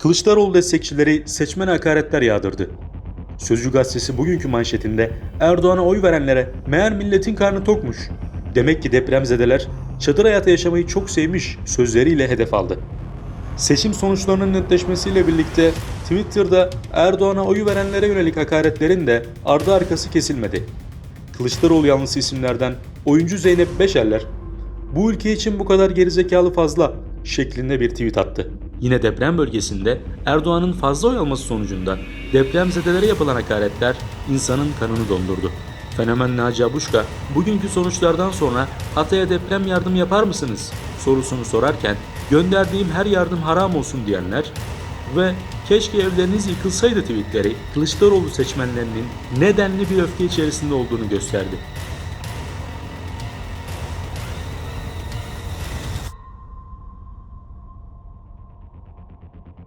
Kılıçdaroğlu destekçileri seçmen hakaretler yağdırdı. Sözcü gazetesi bugünkü manşetinde Erdoğan'a oy verenlere meğer milletin karnı tokmuş. Demek ki depremzedeler çadır hayatı yaşamayı çok sevmiş sözleriyle hedef aldı. Seçim sonuçlarının netleşmesiyle birlikte Twitter'da Erdoğan'a oyu verenlere yönelik hakaretlerin de ardı arkası kesilmedi. Kılıçdaroğlu yanlısı isimlerden oyuncu Zeynep Beşerler, bu ülke için bu kadar gerizekalı fazla şeklinde bir tweet attı. Yine deprem bölgesinde Erdoğan'ın fazla oy alması sonucunda depremzedelere yapılan hakaretler insanın kanını dondurdu. Fenomen Naci Abuşka bugünkü sonuçlardan sonra Hatay'a deprem yardım yapar mısınız sorusunu sorarken gönderdiğim her yardım haram olsun diyenler ve keşke evleriniz yıkılsaydı tweetleri Kılıçdaroğlu seçmenlerinin nedenli bir öfke içerisinde olduğunu gösterdi.